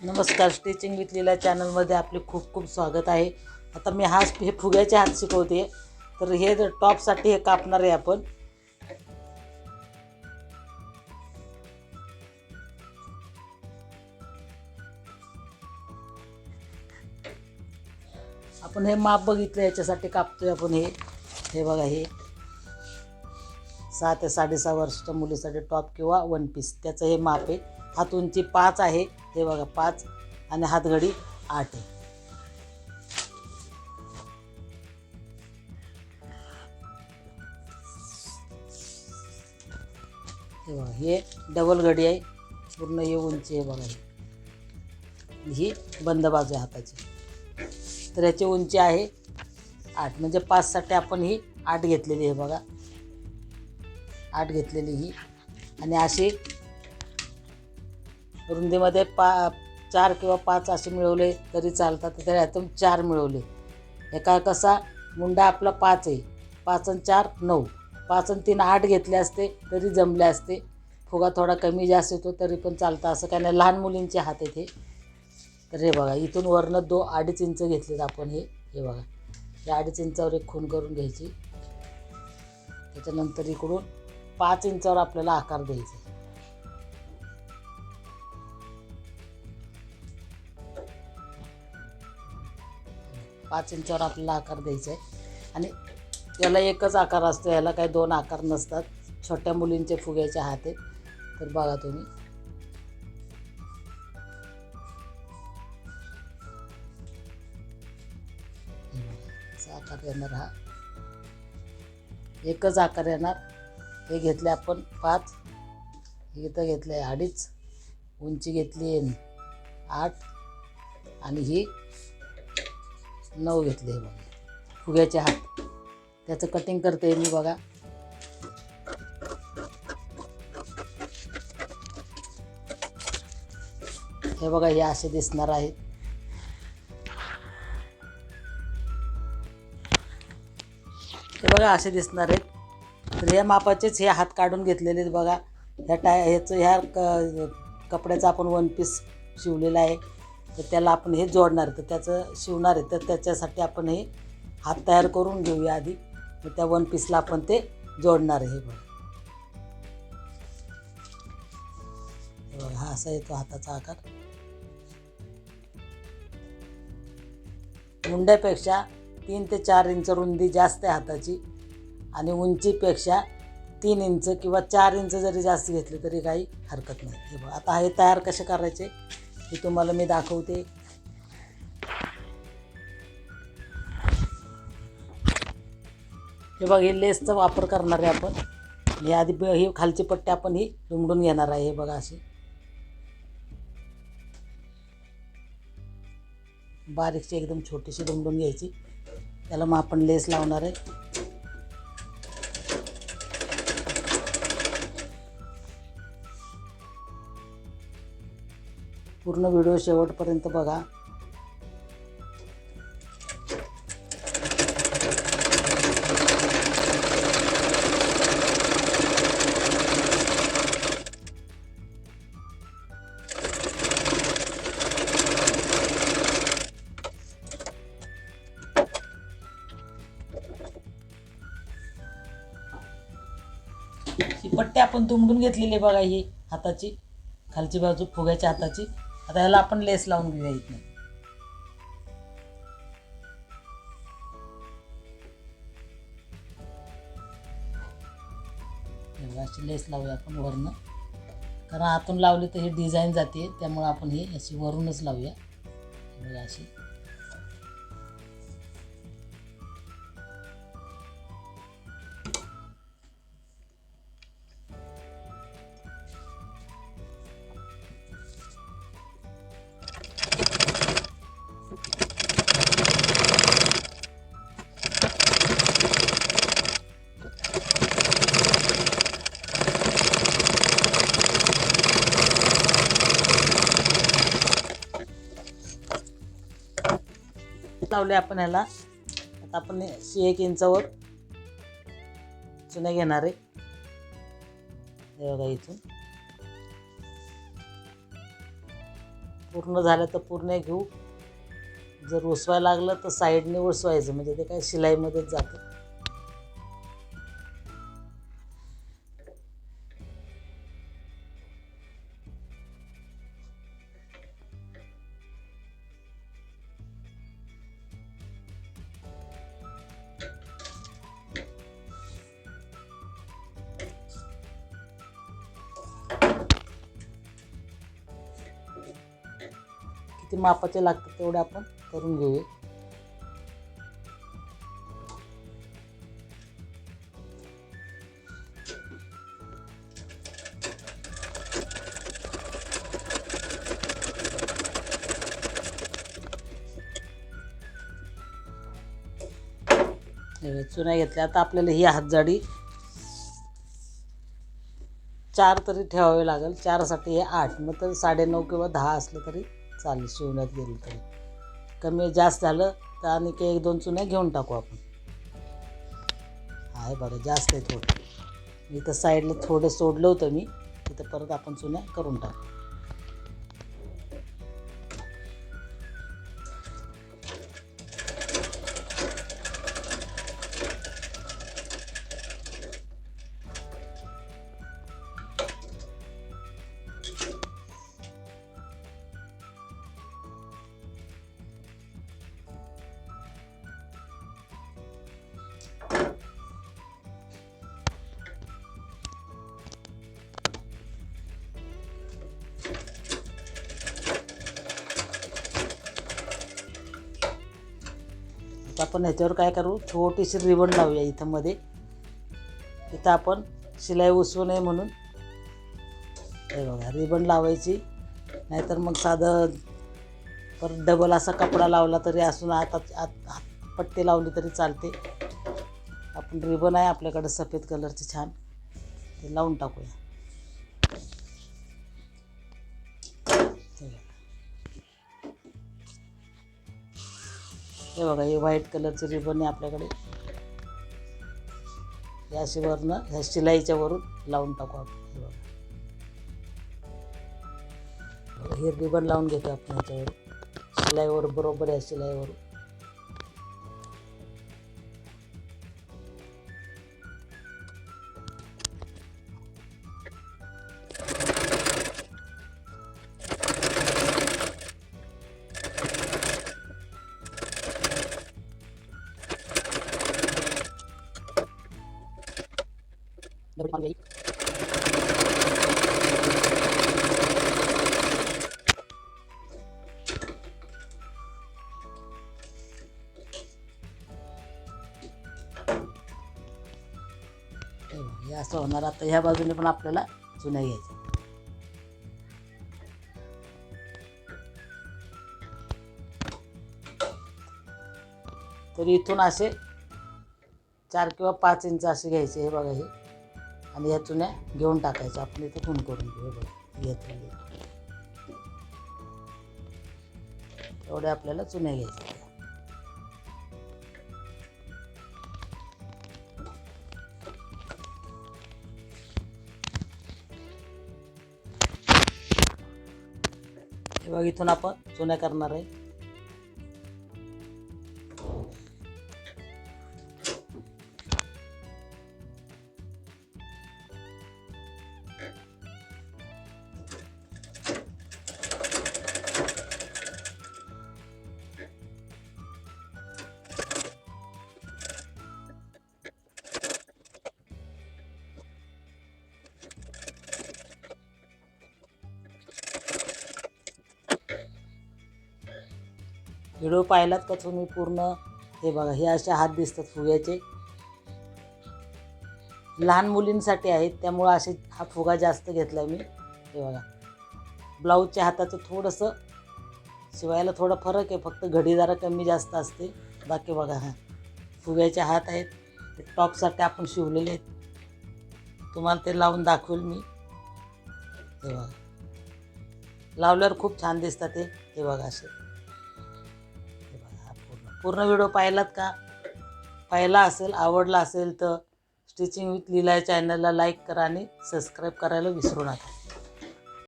नमस्कार stitching with लीला चॅनलमध्ये आपले खूप खूप स्वागत आहे. आता मी हा हे फुग्याचे हात शिकवते. तर हे जर टॉपसाठी हे कापणार आहे आपण. आपण हे माप बघितलं याच्यासाठी कापतोय आपण हे. हे बघा हे. सहा ते साडेसहा वर्षाच्या मुलीसाठी टॉप किंवा वन पीस. त्याचं हे माप आहे. हात उंची पाच आहे. हे बघा पाच आणि हातघडी आठ आहे. हे बघा हे डबल घडी आहे. पूर्ण हे उंची आहे बघा. ही ही बंद बाजू आहे हाताची. तर याची उंची आहे आठ. म्हणजे पाचसाठी आपण ही आठ घेतलेली आहे बघा. आठ घेतलेली ही. आणि अशी रुंदीमध्ये पा चार किंवा पाच असे मिळवले तरी चालतात तर ह्यातून चार मिळवले. एका कसा? मुंडा आपला पाच आहे. पाच आणि चार नऊ. पाच आणि तीन आठ घेतले असते तरी जमले असते. फुगा थोडा कमी जास्त येतो तरी पण चालतं. असं काय नाही लहान मुलींचे हात आहेत हे. तर हे बघा इथून वरनं दो अडीच इंच घेतलेत आपण हे. हे बघा या अडीच इंचावर एक खून करून घ्यायची. त्याच्यानंतर इकडून पाच इंचावर आपल्याला आकार द्यायचा पाच इंचावर आपल्याला आकार द्यायचा आहे. आणि याला एकच आकार असतो याला काही दोन आकार नसतात. छोट्या मुलींचे फुग्याचे हात आहेत. तर बघा तुम्ही. आकार येणार हा. एकच आकार येणार. हे घेतले आपण पाच. इथं घेतले आहे अडीच. उंची घेतली आहे आठ. आणि ही नऊ घेतले हे बघा. फुग्याचे हात. त्याचं कटिंग करते मी बघा. हे बघा हे असे दिसणार आहेत. हे बघा असे दिसणार आहेत. तर या मापाचेच हे हात काढून घेतलेले आहेत बघा. ह्या टाय ह्याचं ह्या क कपड्याचा आपण वन पीस शिवलेला आहे. तर त्याला आपण हे जोडणार आहे. तर त्याचं शिवणार आहे. तर त्याच्यासाठी आपण हे हात तयार करून घेऊया आधी. मग त्या वन पीसला आपण ते जोडणार आहे हे हे बघा हा असा येतो हाताचा आकार. मुंड्यापेक्षा तीन ते चार इंच रुंदी जास्त आहे हाताची. आणि उंचीपेक्षा तीन इंच किंवा चार इंच जरी जास्त घेतले तरी काही हरकत नाही. हे बघा आता हे तयार कसे करायचे? हे तुम्हाला मी दाखवते. हे बघ हे लेसचा वापर करणार आहे आपण. हे आधी हे ही खालची पट्टी आपण ही दुमडून घेणार आहे हे बघा अशी बारीकशी एकदम छोटीशी दुमडून घ्यायची. त्याला मग आपण लेस लावणार आहे. पूर्ण व्हिडिओ शेवटपर्यंत बघा. ही पट्टी आपण दुमडून घेतलेली बघा ही हाताची. खालची बाजू फुग्याच्या हाताची. आता ह्याला आपण लेस लावून घेऊया इथनं. अशी लेस लावूया आपण वरनं. कारण आतून लावली तर ही डिझाईन जाते त्यामुळं आपण ही अशी वरूनच लावूया. अशी. लावले आपण ह्याला आता आपण अशी एक इंचावर चुने घेणार आहे. हे बघा इथून. पूर्ण झालं तर पूर्ण घेऊ. जर उसवायला लागलं तर साईडने उसवायचं म्हणजे ते काय शिलाईमध्येच जातं. किती मापाचे लागतात तेवढे आपण करून घेऊया. चुना घेतल्या. आता आपल्याला ही हातजाडी चार तरी ठेवावे लागेल. चारसाठी हे आठ. मग तर साडेनऊ किंवा दहा असलं तरी चालेल शिवण्यात गेली तरी. कमी जास्त झालं तर आणि काही एक दोन चुन्या घेऊन टाकू आपण. आहे बरं जास्त आहे थोडं. मी तर साईडला थोडं सोडलं होतं मी तिथं परत आपण चुन्या करून टाकू. आपण ह्याच्यावर काय करू? छोटीशी रिबन लावूया इथं मध्ये. इथं आपण शिलाई उसवू नये म्हणून. हे बघा रिबन लावायची. नाहीतर मग साधं परत डबल असा कपडा लावला तरी असून आता आत हात पट्टी लावली तरी चालते. आपण रिबन आहे आपल्याकडे सफेद कलरची छान. ते लावून टाकूया. हे बघा. हे व्हाईट कलरचे रिबन आहे आपल्याकडे. या शिवरनं ह्या शिलाईच्या वरून लावून टाकू आपण हे बघा. बघा, हे रिबन लावून घेतो आपण ह्याच्यावर शिलाईवर बरोबर या शिलाईवर हे बघा, हे असं होणार. आता ह्या बाजूने पण आपल्याला चुन्या घ्यायच्या. तर इथून असे चार किंवा पाच इंच असे घ्यायचे हे बघा हे. आणि या चुन्या घेऊन टाकायच्या आपण इथे फोन करून घेऊ हे बघा. घेतलेले एवढ्या आपल्याला चुन्या घ्यायच्या बघ इथून आपण चुन्या करणार आहे. व्हिडिओ पाहिलात का तुम्ही पूर्ण? हे बघा हे असे हात दिसतात फुग्याचे. लहान मुलींसाठी आहेत त्यामुळं असे हा फुगा जास्त घेतला मी. हे बघा ब्लाऊजच्या हाताचं थोडंसं शिवायला थोडा फरक आहे फक्त घडी जरा कमी जास्त असते. बाकी बघा हा फुग्याचे हात आहेत ते टॉपसाठी आपण शिवलेले आहेत. तुम्हाला ते लावून दाखवेल मी. हे बघा लावल्यावर खूप छान दिसतात ते हे बघा असे. पूर्ण व्हिडिओ पाहिलात का? पाहिला असेल आवडला असेल तर स्टिचिंग विथ लीला चॅनलला लाईक करा आणि सबस्क्राईब करायला विसरू नका.